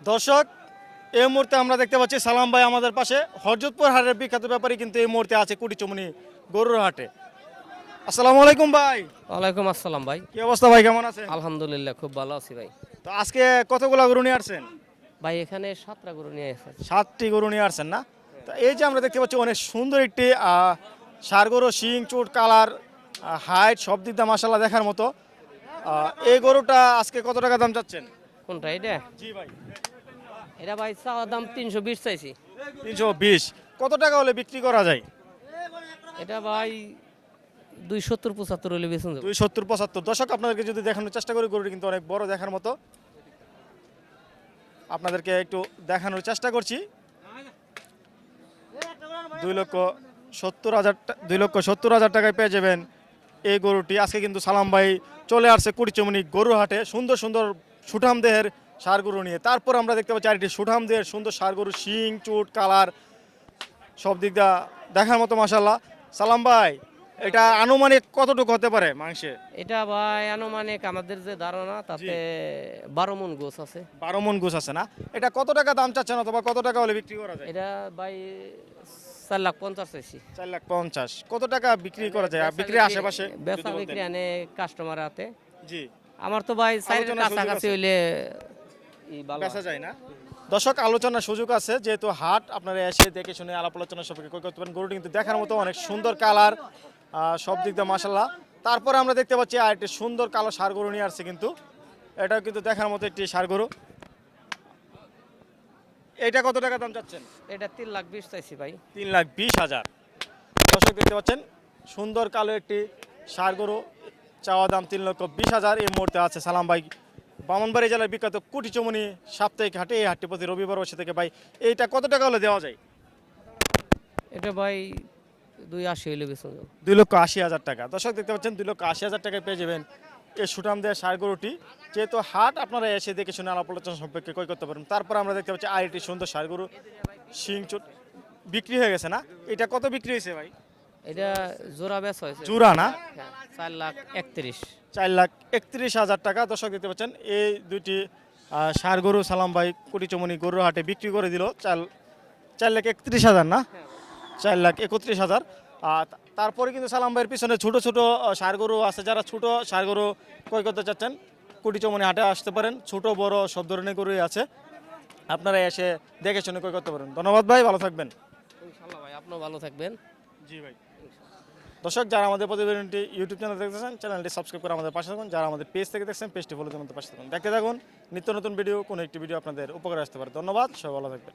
দর্শক এই মুহূর্তে আমরা দেখতে পাচ্ছি সালাম ভাই আমাদের পাশে। হরজতপুর হাটের বিখ্যাত ব্যাপারী কিন্তু এই মুহূর্তে আছে কুটিচমনি গরুর হাটে। আসসালামু আলাইকুম ভাই। ওয়ালাইকুম আসসালাম ভাই। কি অবস্থা ভাই কেমন আছেন? আলহামদুলিল্লাহ খুব ভালো আছি ভাই। তো আজকে কতগুলা গরু নিয়ে আসছেন? ভাই এখানে সাতটা গরু নিয়ে এসেছে সাতটি গরু নিয়ে আসছেন না? তো এই যে আমরা দেখতে পাচ্ছি অনেক সুন্দর একটি আহ, ষাঁড় গরু শিং চুট কালার হাইট সব দিক দিয়ে মাসাল্লাহ দেখার মতো। এই গরুটা আজকে কত টাকা দাম চাচ্ছেন? কোনটা এটা? ভাই। এটা ভাই চাওয়া দাম তিনশো বিশ চাইছি। তিনশো বিশ। কত টাকা হলে বিক্রি করা যায়? এটা ভাই দুই সত্তর পঁচাত্তর হলে বেতন দুই সত্তর পঁচাত্তর। দশক আপনাদেরকে যদি দেখানোর চেষ্টা করি গরুটি কিন্তু অনেক বড় দেখার মতো। আপনাদেরকে একটু দেখানোর চেষ্টা করছি। দুই লক্ষ সত্তর হাজার দুই লক্ষ সত্তর হাজার টাকায় পেয়ে যাবেন এই গরুটি। আজকে কিন্তু সালাম ভাই চলে আসছে কুড়িচমনি গরু হাটে। সুন্দর সুন্দর সুঠাম দেহের সার গরু নিয়ে। তারপর আমরা দেখতে পাচ্ছি আরেকটি সুঠাম দেহের সুন্দর সার গরু শিং চুট কালার সব দিক দা দেখার মতো মাসাল্লাহ সালাম ভাই এটা আনুমানিক কতটুকু হতে পারে মাংসে এটা ভাই আনুমানিক আমাদের যে ধারণা তাতে বারো মন গোছ আছে। বারো মন গোছ আছে না? এটা কত টাকা দাম চাচ্ছেন অথবা কত টাকা হলে বিক্রি করা যায়? এটা ভাই চার লাখ পঞ্চাশ চাইছি। চার লাখ পঞ্চাশ। কত টাকা বিক্রি করা যায়? বিক্রি আশেপাশে? বেচা বিক্রি আনে কাস্টমার হাতে। জি। আমার তো ভাই সাইডের কাছাকাছি হইলে বেচা যায় না। দর্শক আলোচনার সুযোগ আছে যেহেতু হাট আপনারা এসে দেখে শুনে আলাপ আলোচনা সবকে ক্রয় করতে পারেন। গরুটি কিন্তু দেখার মতো অনেক সুন্দর কালার সব দিক দিয়ে মাসাল্লাহ তারপরে আমরা দেখতে পাচ্ছি আর একটি সুন্দর কালো সার গরু নিয়ে আসছে কিন্তু। এটাও কিন্তু দেখার মতো একটি সার গরু। এটা কত টাকা দাম চাচ্ছেন? এটা তিন লাখ বিশ চাইছি ভাই। তিন লাখ বিশ হাজার। দর্শক দেখতে পাচ্ছেন সুন্দর কালো একটি সার গরু। চাওয়া দাম তিন লক্ষ বিশ হাজার এই মুহূর্তে আছে। সালাম ভাই বামনবাড়ি জেলার বিখ্যাত কুটিচমনি সাপ্তাহিক হাটে এই হাটটি প্রতি রবিবার বসে থেকে ভাই এইটা কত টাকা হলে দেওয়া যায়? এটা ভাই দুই আশি হইলে দুই লক্ষ আশি হাজার টাকা। দর্শক দেখতে পাচ্ছেন দুই লক্ষ আশি হাজার টাকায় পেয়ে যাবেন এই সুটাম দেওয়া সার গরুটি। যেহেতু হাট আপনারা এসে দেখে শুনে আলাপ আলোচনা সম্পর্কে ক্রয় করতে পারেন তারপর আমরা দেখতে পাচ্ছি আর একটি সুন্দর সার গরু শিং চুট বিক্রি হয়ে গেছে না? এটা কত বিক্রি হয়েছে ভাই? এটা জোড়া বেচ হয়েছে। জুরা না? হ্যাঁ, চার লাখ একত্রিশ। চার লাখ একত্রিশ হাজার টাকা। দর্শক দেখতে পাচ্ছেন এই দুইটি ষাঁড় গরু সালাম ভাই কুটিচমনি গরুর হাটে বিক্রি করে দিল। চার চার লাখ একত্রিশ হাজার না? চার লাখ একত্রিশ হাজার। আর তারপরে কিন্তু সালাম ভাইয়ের পিছনে ছোট ছোট ষাঁড় গরু আছে। যারা ছোট ষাঁড় গরু ক্রয় করতে চাচ্ছেন কুটিচমনি হাটে আসতে পারেন। ছোট বড় সব ধরনের গরুই আছে। আপনারা এসে দেখে শুনে ক্রয় করতে পারেন। ধন্যবাদ ভাই ভালো থাকবেন। ইনশাল্লাহ ভাই আপনিও ভালো থাকবেন। জি ভাই। দর্শক, যারা আমাদের প্রতিবেদনটি ইউটিউব চ্যানেল দেখতেছেন চ্যানেলটি সাবস্ক্রাইব করে আমাদের পাশে থাকুন। যারা আমাদের পেজ থেকে দেখছেন পেজটি ফলো আমাদের পাশে থাকুন। দেখতে থাকুন। নিত্য নতুন ভিডিও কোনো একটি ভিডিও আপনাদের উপকারে আসতে পারে। ধন্যবাদ, সবাই ভালো থাকবেন।